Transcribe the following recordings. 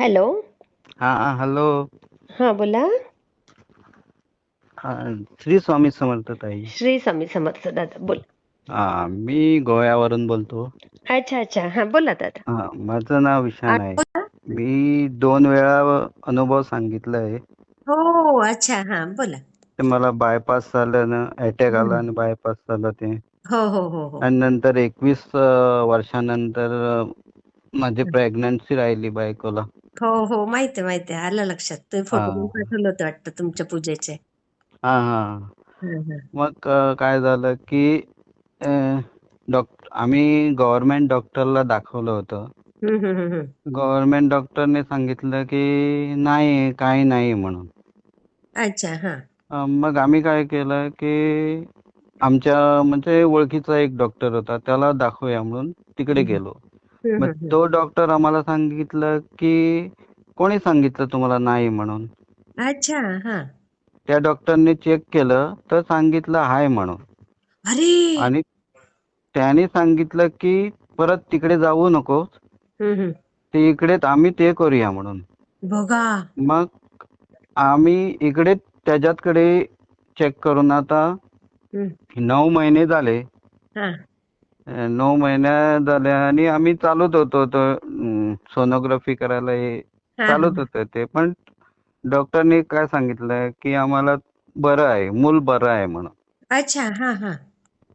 Hello. हा हा hello. हा बोला. श्री स्वामी समर्थ ताई. श्री स्वामी समर्थ दादा बोला. हा मी गोव्यावरून बोलतो. अच्छा अच्छा. हा बोला दादा. हा माझं नाव विशान आहे. मी दोन वेळा अनुभव सांगितलाय. हो अच्छा. हा बोला. ते मला बायपास झालं ना अटॅक आला आणि बायपास झालं ते. हो हो हो हो. आणि नंतर एकवीस वर्षानंतर माझी प्रेग्नन्सी राहिली बायकोला. हो हो. माहिती आहे माहिती आहे. आलं लक्षात. तुम्ही फोटो पण पाठवलं होतं वाटतं तुमच्या पूजेचे. हा हा. हं, हं. मग अं, काय झालं की डॉक्टर आम्ही गव्हर्नमेंट डॉक्टरला दाखवलं होतं. हं, हं, हं, हं. गव्हर्नमेंट डॉक्टरने सांगितलं की नाही काही नाही म्हणून. अच्छा हा. अं, मग आम्ही काय केलं की आमच्या म्हणजे ओळखीचा एक डॉक्टर होता त्याला दाखवूया म्हणून तिकडे गेलो हं, मग. तो डॉक्टर आम्हाला सांगितलं की कोणी सांगितलं तुम्हाला नाही म्हणून? अच्छा हा. त्या डॉक्टरने चेक केलं तर सांगितलं हाय म्हणून. अरे! आणि त्याने सांगितलं की परत तिकडे जाऊ नको. ते इकडेच आम्ही ते करूया म्हणून. बघा. मग आम्ही इकडे त्याच्याकडे चेक करून आता. नऊ महिने झाले. हा. नऊ महिन्या झाल्या आणि आम्ही चालूच होतो सोनोग्राफी करायला हे चालूच. होतं ते. पण डॉक्टरने काय सांगितलं की आम्हाला बरं आहे मूल बरं आहे म्हणून. अच्छा हा हा.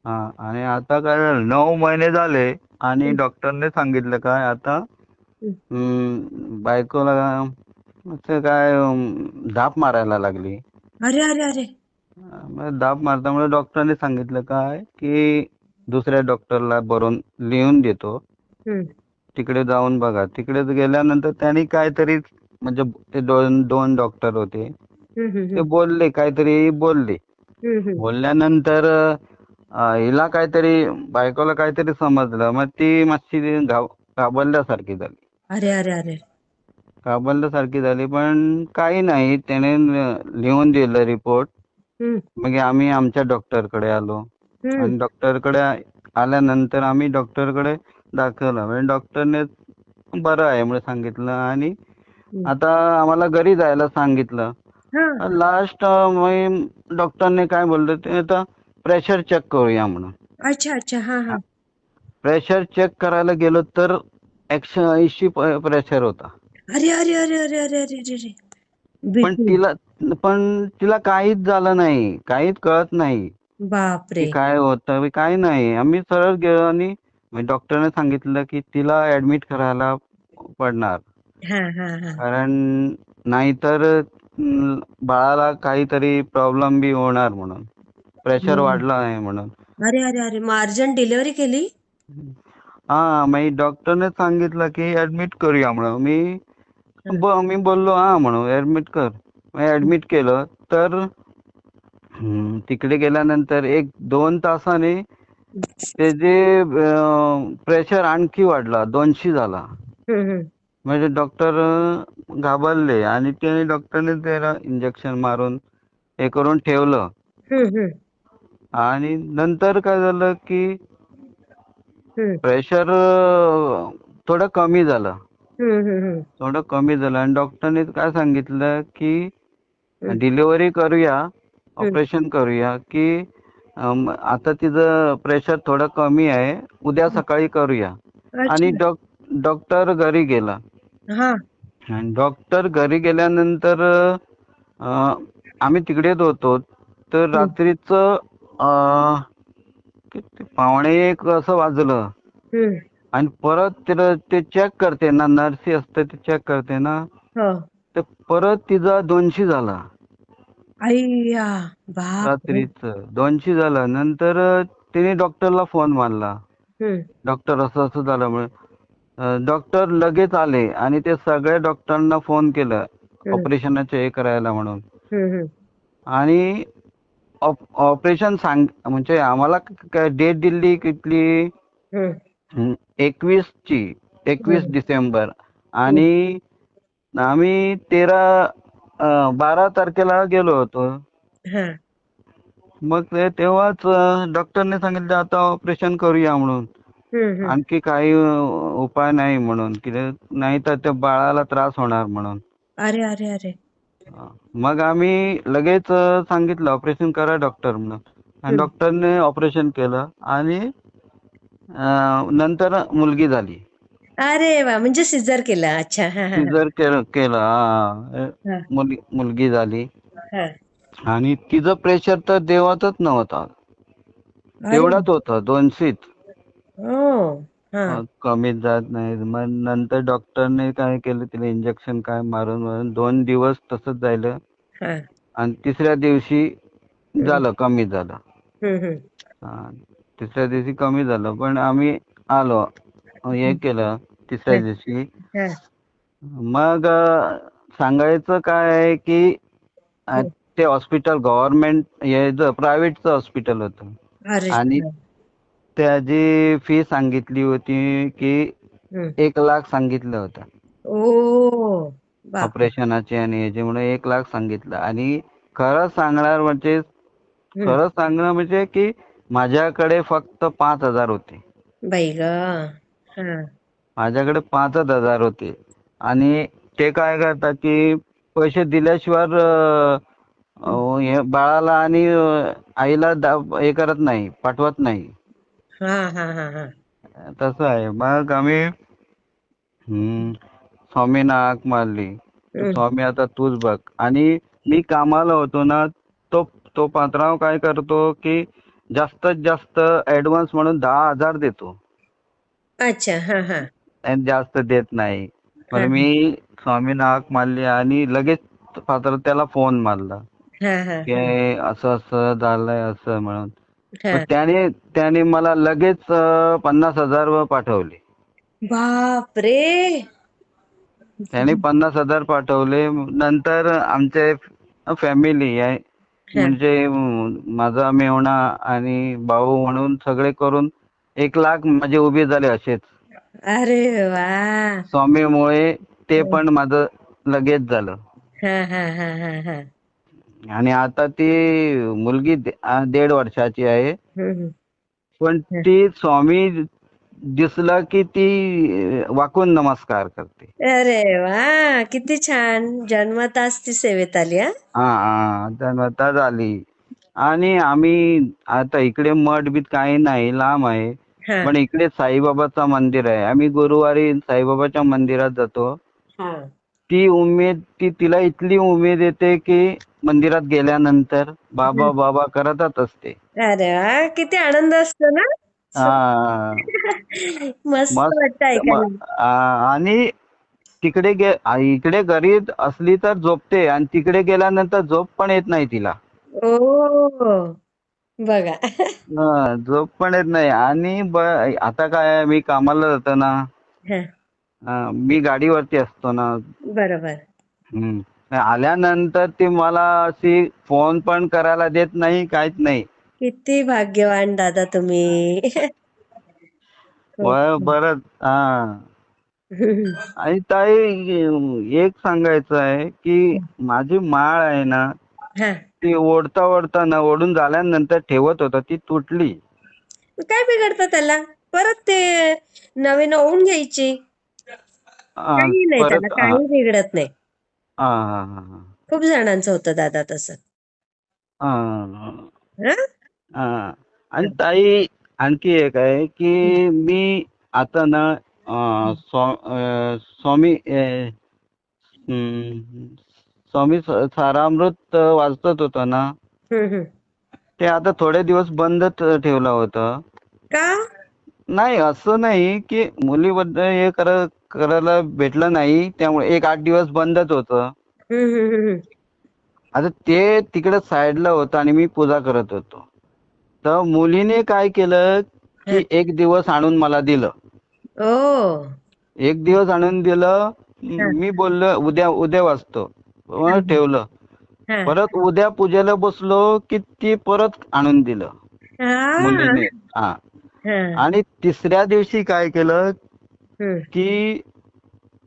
हा आणि आता काय झालं नऊ महिने झाले आणि. डॉक्टरने सांगितलं काय आता बायकोला ते काय अं, धाप मारायला लागली. अरे अरे अरे. मग दाब मारल्यामुळे डॉक्टरने सांगितलं काय की दुसऱ्या डॉक्टरला बरोन लिहून देतो. तिकडे जाऊन बघा तिकडे गेल्यानंतर त्यांनी काहीतरी म्हणजे ते दोन दोन डॉक्टर होते ते. बोलले काहीतरी बोलले. बोलल्यानंतर हिला काहीतरी बायकोला काहीतरी समजलं मग ती मच्छी घाब घाबरल्यासारखी झाली अरे अरे अरे घाबरल्यासारखी झाली पण काही नाही त्याने लिहून दिलं रिपोर्ट. मग आम्ही आमच्या डॉक्टरकडे आलो. आणि डॉक्टरकडे आल्यानंतर आम्ही डॉक्टरकडे दाखवलं. म्हणजे डॉक्टरने बरं आहे म्हणून सांगितलं आणि आता आम्हाला घरी जायला सांगितलं. लास्ट डॉक्टरने काय बोलले ते आता प्रेशर चेक करूया म्हणून. अच्छा अच्छा. हा हा. प्रेशर चेक करायला गेलो तर एकशे ऐंशी प्रेशर होता. अरे अरे अरे अरे अरे अरे अरे पण तिला पण तिला काहीच झालं नाही. काहीच कळत नाही. बापरे. की काय होतं काय नाही. आम्ही सरळ गेलो आणि डॉक्टरने सांगितलं की तिला ऍडमिट करायला पडणार. हा हा हा. कारण नाहीतर अं, बाळाला काहीतरी प्रॉब्लेम बी होणार म्हणून. प्रेशर हम्म. वाढलं आहे म्हणून. अरे अरे अरे मग अर्जंट डिलिव्हरी केली? हा मग डॉक्टरने सांगितलं की ऍडमिट करूया म्हणून. मी ब- मी बोललो हा म्हणून. ऍडमिट कर. ऍडमिट केलं तर तिकडे गेल्यानंतर एक दोन तासाने त्याचे प्रेशर आणखी वाढला दोनशे झाला. म्हणजे डॉक्टर घाबरले आणि त्याने डॉक्टरने त्याला इंजेक्शन मारून हे करून ठेवलं. आणि नंतर काय झालं की प्रेशर थोडं कमी झालं. थोडं कमी झालं. आणि डॉक्टरने काय सांगितलं की डिलिव्हरी करूया. ऑपरेशन करूया की आता तिचं प्रेशर थोडं कमी आहे उद्या सकाळी करूया. आणि डॉक्टर घरी गेला. हा. आणि डॉक्टर घरी गेल्यानंतर आम्ही तिकडेच होतो तर रात्रीच पावणे एक असं वाजलं. आणि परत तिला ते चेक करते ना नर्सी असते ते चेक करते ना हो. तर परत तिचा दोनशे झाला. अय्या बाप रात्रीच. दोनशे झाला. नंतर तिने डॉक्टरला फोन मारला. हम्म, डॉक्टर असं असं झालं म्हणून डॉक्टर लगेच आले आणि ते सगळ्या डॉक्टरांना फोन केलं. ऑपरेशनचे हे करायला म्हणून. हम्म, हम्म. आणि ऑप- ऑपरेशन सांग म्हणजे आम्हाला डेट दिली किती? हम्म. एकवीस ची एकवीस. डिसेंबर. आणि आम्ही तेरा अं, बारा तारखेला गेलो होतो. हा. मग ते तेव्हाच डॉक्टरने सांगितलं आता ऑपरेशन करूया म्हणून. हम्म, हम्म. आणखी काही अं, उपाय नाही म्हणून. की नाही तर त्या बाळाला त्रास होणार म्हणून. अरे अरे अरे. मग आम्ही लगेच अं, सांगितलं ऑपरेशन करा डॉक्टर म्हणून. आणि हम्म. डॉक्टरने ऑपरेशन केलं. आणि अं, नंतर मुलगी झाली. अरे वा म्हणजे सिझर केलं अच्छा हा हा केलं केलं हा. हा, मुल- मुलगी झाली. हा. आणि तिचं प्रेशर तर देवातच नव्हता. तेवढाच होता दोनशेच हो हा. कमीच जात नाही मग नंतर डॉक्टरने काय केलं तिला इंजेक्शन काय मारून मारून दोन दिवस तसंच जायलं. हा. आणि तिसऱ्या दिवशी झालं कमी झालं. हम्म, हम्म. हा, तिसऱ्या दिवशी कमी झालं. पण आम्ही आलो. हे केलं तिसऱ्या दिवशी. हा, मग अं, सांगायचं काय आहे की अं, ते हॉस्पिटल गव्हर्नमेंट हे प्रायव्हेटचं हॉस्पिटल होतं. अरे आणि त्याची फी सांगितली होती की हम्म. एक लाख सांगितलं होतं. ओ बाप ऑपरेशनाचे आणि याच्यामुळे एक लाख सांगितलं. आणि खरं सांगणार म्हणजे हम्म. खरं सांगणं म्हणजे की माझ्याकडे फक्त पाच हजार होते. बाई ग. माझ्याकडे पाचच हजार होते. आणि ते काय करतात की पैसे दिल्याशिवाय हे बाळाला आणि आईला हे करत नाही पाठवत नाही. हा हा हा हा. तसं आहे. मग आम्ही हम्म, स्वामींना हाक मारली. स्वामी आता तूच बघ. आणि मी कामाला होतो ना तो तो पात्राव काय करतो की जास्तीत जास्त ऍडव्हान्स म्हणून दहा हजार देतो. अच्छा हा हा. आणि जास्त देत नाही. पण. मी स्वामींना हाक मारली आणि लगेच पात्र त्याला फोन मारला. हा हा की असं असं झालंय असं म्हणून. हा. मग त्याने त्याने मला लगेच अं, पन्नास हजार पाठवले. बाप रे त्याने पन्नास हजार पाठवले. नंतर आमचे फॅमिली आहे. म्हणजे अं, माझा मेवणा आणि भाऊ म्हणून सगळे करून एक लाख माझे उभे झाले असेच. अरे वा. स्वामीमुळे ते पण माझं लगेच झालं. हा हा हा हा हा. आणि आता ती मुलगी दे- आ, दीड वर्षाची आहे. हम्म. पण ती स्वामी दिसला की ती अं, वाकून नमस्कार करते. अरे वा किती छान. जन्मताच ती सेवेत आली हा? हा हा जन्मता झाली आणि आम्ही आता इकडे मठ बीत काही नाही लांब आहे. हा पण इकडे साईबाबाचं मंदिर आहे. आम्ही गुरुवारी साईबाबाच्या मंदिरात जातो. ती उमेद ती तिला इतली उमेद येते की मंदिरात गेल्यानंतर बाबा बाबा करतच असते. अरे वा किती आनंद असतो ना? हा. मस्त आणि तिकडे गे इकडे घरी असली तर झोपते आणि तिकडे गेल्यानंतर झोप पण येत नाही तिला. बघा. हा, झोप पण येत नाही. आणि ब- आता काय आहे, मी कामाला जातो ना. हा, हा, मी गाडीवरती असतो ना. बरोबर. आल्यानंतर ती मला अशी फोन पण करायला देत नाही काहीच नाही. किती भाग्यवान दादा तुम्ही. ब- बरं हा. आणि ताई एक सांगायचं आहे की माझी माळ आहे ना हा ती ओढता ओढता ना ओढून झाल्यानंतर ठेवत होता ती तुटली. काय बिघडतं त्याला? परत ते नवीन ओवून घ्यायची. हा, काही नाही परत त्याला हा, काही बिघडत नाही. हा, हा, हा, हा. खूप जणांचं होतं दादा तसं. हा, हं? हा. आणि ताई आणखी एक आहे की मी आता ना अं, स्वा- अं, स्वामी अं, हम्म, स्वामी सारामृत वाचत होतो ना. ते आता थोडे दिवस बंदच ठेवलं होतं. का? नाही असं नाही की मुलीबद्दल हे कर- करायला भेटलं नाही त्यामुळे एक आठ दिवस बंदच होतं. आता ते तिकडे साईडला होतं आणि मी पूजा करत होतो. तर मुलीने काय केलं की एक दिवस आणून मला दिलं. ओ. एक दिवस आणून दिलं. मी बोललो उद्या उद्या वाचतो ठेवलं हा. परत उद्या पूजेला बसलो की ती परत आणून दिलं हा. मुलीने हा हा. आणि तिसऱ्या दिवशी काय केलं हम्म. की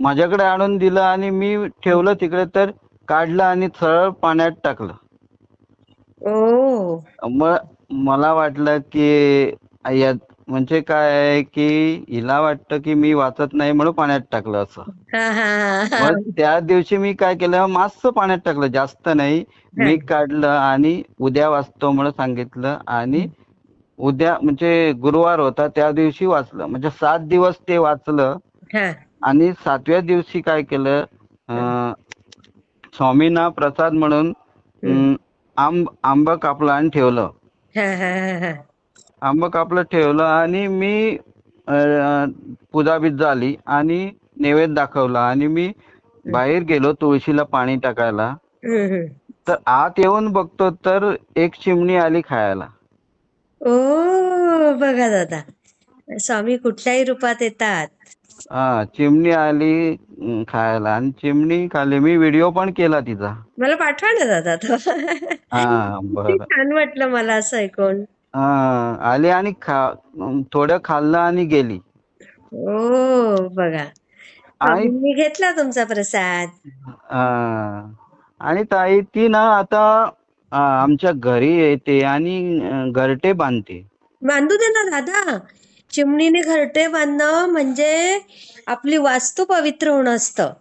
माझ्याकडे आणून दिलं आणि मी ठेवलं तिकडे तर काढलं आणि सरळ पाण्यात टाकलं ओ मग मला वाटलं की या म्हणजे काय आहे की हिला वाटतं की मी वाचत नाही म्हणून पाण्यात टाकलं असं. मग त्या दिवशी मी काय केलं मास्क पाण्यात टाकलं. जास्त नाही. मी काढलं आणि उद्या वाचतो म्हणून सांगितलं आणि उद्या म्हणजे गुरुवार होता त्या दिवशी वाचलं. म्हणजे सात दिवस ते वाचलं. आणि सातव्या दिवशी काय केलं स्वामींना प्रसाद म्हणून आंब आंबा कापला आणि ठेवलं. आंबा कापलं ठेवलं आणि मी पूजाबीज झाली आणि नैवेद्य दाखवला आणि मी बाहेर गेलो तुळशीला पाणी टाकायला. तर आत येऊन बघतो तर एक चिमणी आली खायला. ओ बघा दादा. स्वामी कुठल्याही रूपात येतात. हा चिमणी आली खायला. आणि चिमणी खाल्ली मी व्हिडिओ पण केला तिचा. मला पाठवा ना दादा तो. हा छान वाटलं मला असं ऐकून. हा आली आणि खा अं, थोडं खाल्लं आणि गेली. ओ बघा. आणि मी घेतला तुमचा प्रसाद. हा. आणि ताई ती ना आता आमच्या घरी येते आणि अं, घरटे बांधते. बांधू दे ना दादा. चिमणीने घरटे बांधणं म्हणजे आपली वास्तू पवित्र होणं असतं.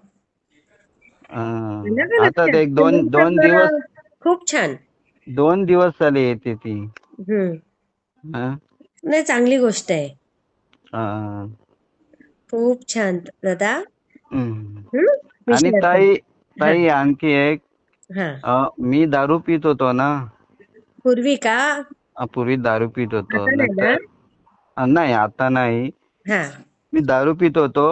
अं, आलं का आता लक्षात? ते एक दोन दोन दिवस खूप छान. दोन दिवस झाले येते ती. हम्म. हा. नाही चांगली गोष्ट आहे. खूप छान दादा. आणि ताई ताई आणखी एक. हा. अं, मी दारू पित होतो ना. पूर्वी का? अं, पूर्वी दारू पित होतो. आता नाही ना? नंतर अं, नाही आता नाही. हा. मी दारू पित होतो.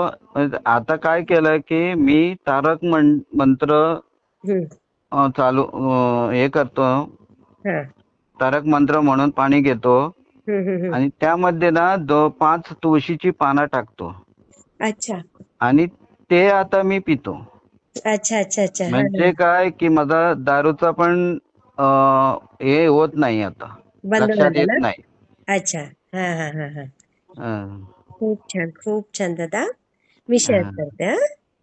आता काय केलं की मी तारक मंत्र अं, चालू अं, हे करतो. हा. तारक मंत्र म्हणून पाणी घेतो. आणि त्यामध्ये ना दो पाच तुळशीची पानं टाकतो. अच्छा. आणि ते आता मी पितो. अच्छा अच्छा अच्छा. म्हणजे काय की माझा दारूचा पण हे होत नाही आता. बंद लक्षात येत? नाही. अच्छा. हा हा हा हा. खूप छान खूप छान दादा. मी शेअर. करते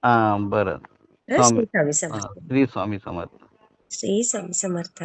हा. बरं. श्री स्वामी समर्थ. श्री स्वामी समर्थ. श्री स्वामी समर्थ.